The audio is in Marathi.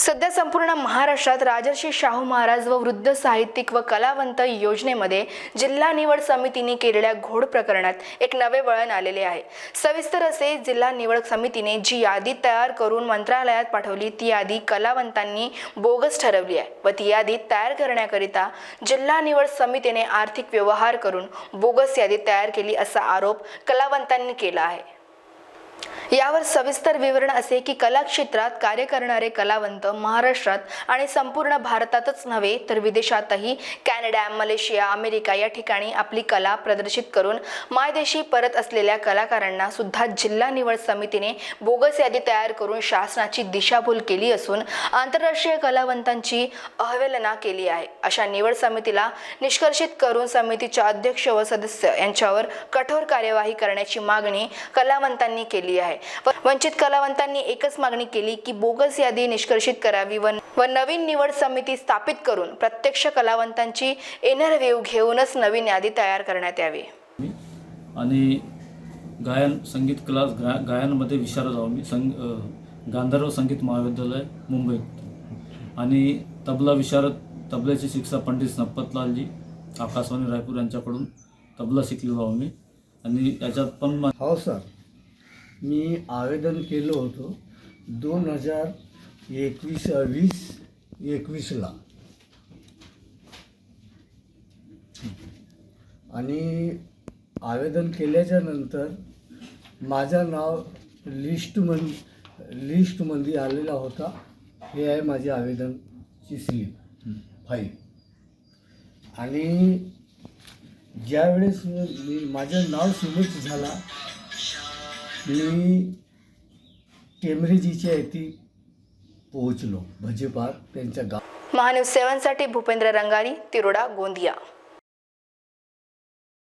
सध्या संपूर्ण महाराष्ट्रात राजर्षी शाहू महाराज व वृद्ध साहित्यिक व कलावंत योजनेमध्ये जिल्हा निवड समितीने केलेल्या घोड प्रकरणात एक नवे वळण आलेले आहे. सविस्तर असे जिल्हा निवड समितीने जी यादी तयार करून मंत्रालयात पाठवली ती यादी कलावंतांनी बोगस ठरवली आहे व ती यादी तयार करण्याकरिता जिल्हा निवड समितीने आर्थिक व्यवहार करून बोगस यादी तयार केली असा आरोप कलावंतांनी केला आहे. यावर सविस्तर विवरण असे की कला क्षेत्रात कार्य करणारे कलावंत महाराष्ट्रात आणि संपूर्ण भारतातच नव्हे तर विदेशातही कॅनडा मलेशिया अमेरिका या ठिकाणी आपली कला प्रदर्शित करून मायदेशी परत असलेल्या कलाकारांना सुद्धा जिल्हा निवड समितीने बोगस यादी तयार करून शासनाची दिशाभूल केली असून आंतरराष्ट्रीय कलावंतांची अवहेलना केली आहे. अशा निवड समितीला निष्कर्षित करून समितीच्या अध्यक्ष व सदस्य यांच्यावर कठोर कार्यवाही करण्याची मागणी कलावंतांनी केली आहे. व वंचित कलावंतांनी एकच मागणी केली की बोगस यादी निष्कर्षित करावी व व नवीन निवड समिती स्थापित करून प्रत्यक्ष कलावंतांची इनरव्ह्यू घेऊनच नवीन यादी तयार करण्यात यावी. मी आणि गायन संगीत क्लास गा गायनमध्ये विशारद आहो मी संग गांधर्व संगीत महाविद्यालय मुंबईत आणि तबला विशारद तबल्याची शिक्षा पंडित संपतलालजी आकाशवाणी रायपूर यांच्याकडून तबला शिकलेलो आहो मी आणि याच्यात पण हो सर. मी आवेदन केलं होतं दोन हजार एकवीस वीस एकवीसला. आणि आवेदन केल्याच्यानंतर माझं नाव लिस्टमन लिस्टमध्ये आलेला होता. हे आहे माझी आवेदनची स्लिप फाईल. आणि ज्यावेळेस मी माझं नाव सिलेक्ट झाला मी टेंबरेजीच्या येथे पोहोचलो. भजेपार त्यांच्या गाव महान्यूज सेव्हनसाठी भूपेंद्र रंगारी तिरोडा गोंदिया.